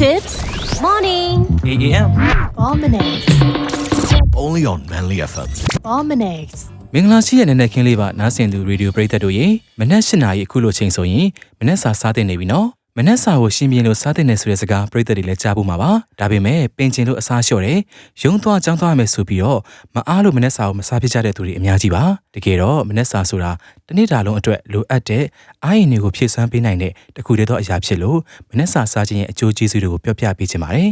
Tips Morning AM Almanacs only on Manly FM. Almanacs မင်္ဂလာရှိတဲ့နနက်ခင်းလေးပါနားဆင်သူရေဒီယိုပရိသတ်တို့ရေမနက်၈နာရီအခုလိုချိန်ဆိုရင်မနက်စာစားတင်နေပြီနော် မနက်စာကိုရှင်းပြလို့စားတင်နေဆိုတဲ့စကားပရိသတ်တွေလည်းကြားဖို့မှာပါဒါပေမဲ့ပင်ကျင်လို့အစားလျှော့တယ်ရုံသွားကြောင်းသွားမယ်ဆိုပြီးတော့မအားလို့မနက်စာကိုမစားဖြစ်ကြတဲ့သူတွေအများကြီးပါတကယ်တော့မနက်စာဆိုတာတစ်နေ့တာလုံးအတွက်လိုအပ်တဲ့အားရင်တွေကိုဖြည့်ဆန်းပေးနိုင်တဲ့တခုတည်းသောအရာဖြစ်လို့မနက်စာစားခြင်းရဲ့အကျိုးကျေးဇူးတွေကိုပြောပြပေးချင်ပါတယ်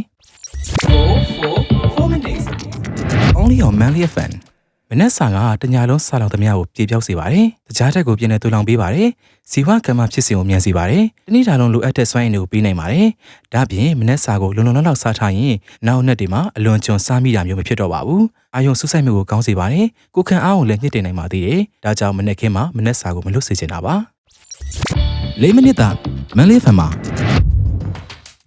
only on Manly FM မနက်စာကတညာလုံးစာလောင်သမျှကိုပြေပြောက်စေပါတယ်။တကြားတက်ကိုပြည့်နေတူလောင်ပေးပါတယ်။ဇီဝကမ္မဖြစ်စဉ်ကိုမြန်စေပါတယ်။တနေ့တာလုံးလိုအပ်တဲ့စွမ်းရည်တွေကိုပေးနိုင်ပါတယ်။ဒါ့အပြင်မနက်စာကိုလုံလုံလောက်လောက်စားထားရင်နောက်နှစ်တွေမှာအလွန်ကျွံစားမိတာမျိုးမဖြစ်တော့ပါဘူး။အာယုံဆုစိုက်မှုကိုကောင်းစေပါတယ်။ကိုယ်ခံအားကိုလည်းမြင့်တင်နိုင်ပါသေးတယ်။ဒါကြောင့်မနက်ခင်းမှာမနက်စာကိုမလွတ်စေချင်တာပါ။၄မိနစ်တာမန်လေးဖမ်မှာ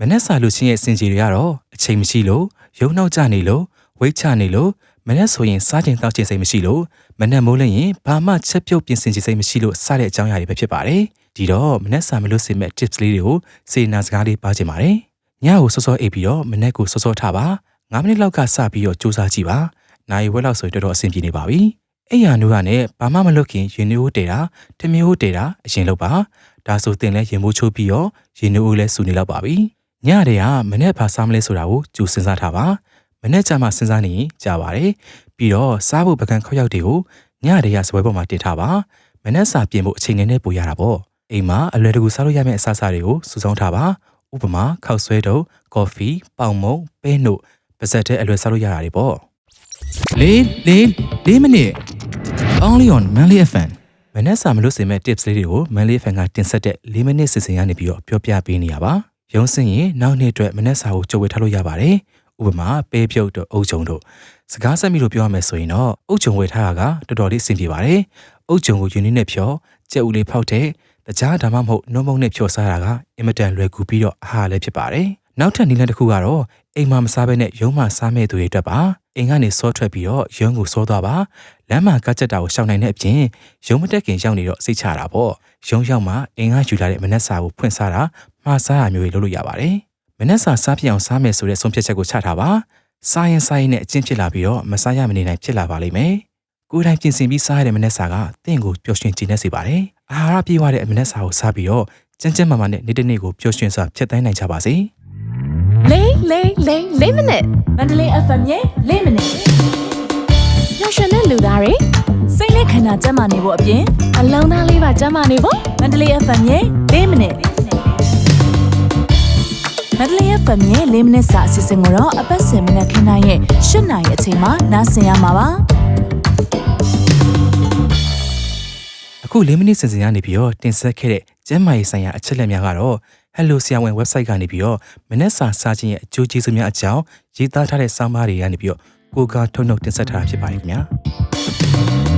မနက်စာလူချင်းရဲ့စင်ကြီးတွေကတော့အချိန်မရှိလို့ရုံနောက်ကျနေလို့ဝိတ်ချနေလို့ မနက်ဆိုရင်စားခြင်းတောက်ခြင်းစိတ်မရှိလို့မနက်မိုးလင်းရင်ဘာမှချက်ပြုတ်ပြင်ဆင်ခြင်းစိတ်မရှိလို့စတဲ့အကြောင်းအရာတွေပဲဖြစ်ပါတယ်။ဒီတော့မနက်စာမလို့စေမဲ့ tips လေးတွေကိုစေနာစကားလေးပါချင်ပါတယ်။ညကိုစောစောအိပ်ပြီးတော့မနက်ကိုစောစောထားပါ။9မိနစ်လောက်ကစပြီးတော့စူးစမ်းကြည့်ပါ။နိုင်ဝက်လောက်ဆိုရင်တော်တော်အဆင်ပြေနေပါပြီ။အိယာနူးကနဲ့ဘာမှမလုပ်ခင်ရင်နူးကိုတဲတာထမင်းကိုတဲတာအရင်လုပ်ပါ။ဒါဆိုတင်လဲရင်မိုးချိုးပြီးတော့ရင်နူးကိုလည်းစူနေလောက်ပါပြီ။ညတဲ့ကမနေ့ဘာစားမလဲဆိုတာကိုကြိုစဉ်းစားထားပါ မနေ့ကျမှစဉ်းစားနေရင်ကြာပါတယ်ပြီးတော့စားဖို့ပကံခောက်ရောက်တွေကိုညတဲ့ကစပွဲပေါ်မှာတင်ထားပါမနေ့စာပြင်ဖို့အချိန်နဲ့ပို့ရတာပေါ့အိမ်မှာအလွယ်တကူစားလို့ရမယ့်အစားအစာတွေကိုစုဆောင်းထားပါဥပမာခောက်ဆွဲတုပ်ကော်ဖီပေါင်မုံပဲနှုတ်ပါဇက်တဲ့အလွယ်စားလို့ရတာတွေပေါ့လေးလေးလေးမိနစ် only on manly fm မနေ့စာမလို့စင်မဲ့ tips လေးတွေကို manly fm ကတင်ဆက်တဲ့၄မိနစ်စီစဉ်ရနေပြီးတော့ပြောပြပေးနေရပါရုံးစင်ရင်နောက်နေ့အတွက်မနေ့စာကိုကြိုဝေထားလို့ရပါတယ် ဥပမာပဲပြုတ်တို့အုတ်ချုံတို့စကားဆက်မိလို့ပြောရမယ်ဆိုရင်တော့အုတ်ချုံဝေထားတာကတော်တော်လေးအဆင်ပြေပါတယ်အုတ်ချုံကိုယူနည်းနဲ့ဖြောကြက်ဥလေးဖောက်တဲ့တကြားဒါမှမဟုတ်နှုံမုံနဲ့ဖြောစားတာကအင်မတန်လွယ်ကူပြီးတော့အားလည်းဖြစ်ပါတယ်နောက်ထပ်နည်းလမ်းတစ်ခုကတော့အိမ်မှာမစားဘဲနဲ့ရုံးမှာစားမဲ့သူတွေအတွက်ပါအိမ်ကနေစောထွက်ပြီးတော့ရုံးကိုစောသွားပါလမ်းမှာကကြက်တာကိုရှောင်နိုင်တဲ့အပြင်ရုံးမတက်ခင်ရောက်နေတော့စိတ်ချတာပေါ့ရုံးရောက်မှအိမ်ကယူလာတဲ့မနက်စာကိုဖွင့်စားတာမှားစားရမျိုးတွေလုပ်လို့ရပါတယ် မနက်စာစားပြအောင်စားမယ်ဆိုတဲ့ဆုံးဖြတ်ချက်ကိုချထားပါစားရင်စားရင်နဲ့အကျင့်ဖြစ်လာပြီးတော့မစားရမနေနိုင်ဖြစ်လာပါလိမ့်မယ်ကိုယ်တိုင်ပြင်ဆင်ပြီးစားရတဲ့မနက်စာကတင့်ကိုပျော်ရွှင်ကြည်နက်စေပါတယ်အာဟာရပြည့်ဝတဲ့မနက်စာကိုစားပြီးတော့ကျန်းကျန်းမာမာနဲ့နေ့တစ်နေ့ကိုပျော်ရွှင်စွာဖြတ်သန်းနိုင်ကြပါစေလေးလေးလေးလေးမိနစ်မန္တလေး FM ရဲ့လေးမိနစ်ပျော်ရွှင်တဲ့လူသားတွေစိတ်နဲ့ခန္ဓာကျန်းမာနေဖို့အပြင်အလုံးသားလေးပါကျန်းမာနေဖို့မန္တလေး FM ရဲ့လေးမိနစ် မန္တလေး FM ရဲ့လေးမိနစ်စာအစီအစဉ်ကိုတော့အပတ်စဉ်မနက်ခင်းတိုင်းရဲ့၈နာရီအချိန်မှာနားဆင်ရမှာပါအခု၄မိနစ်စင်စင်ရနေပြီးတော့တင်ဆက်ခဲ့တဲ့ကျန်းမာရေးဆိုင်ရာအချက်အလက်များကတော့ Hello ဆရာဝန် website ကနေပြီးတော့မနက်စာစားခြင်းရဲ့အကျိုးကျေးဇူးများအကြောင်းရေးသားထားတဲ့စာမားတွေကနေပြီးတော့ကိုကထုတ်နှုတ်တင်ဆက်ထားတာဖြစ်ပါတယ်ခင်ဗျာ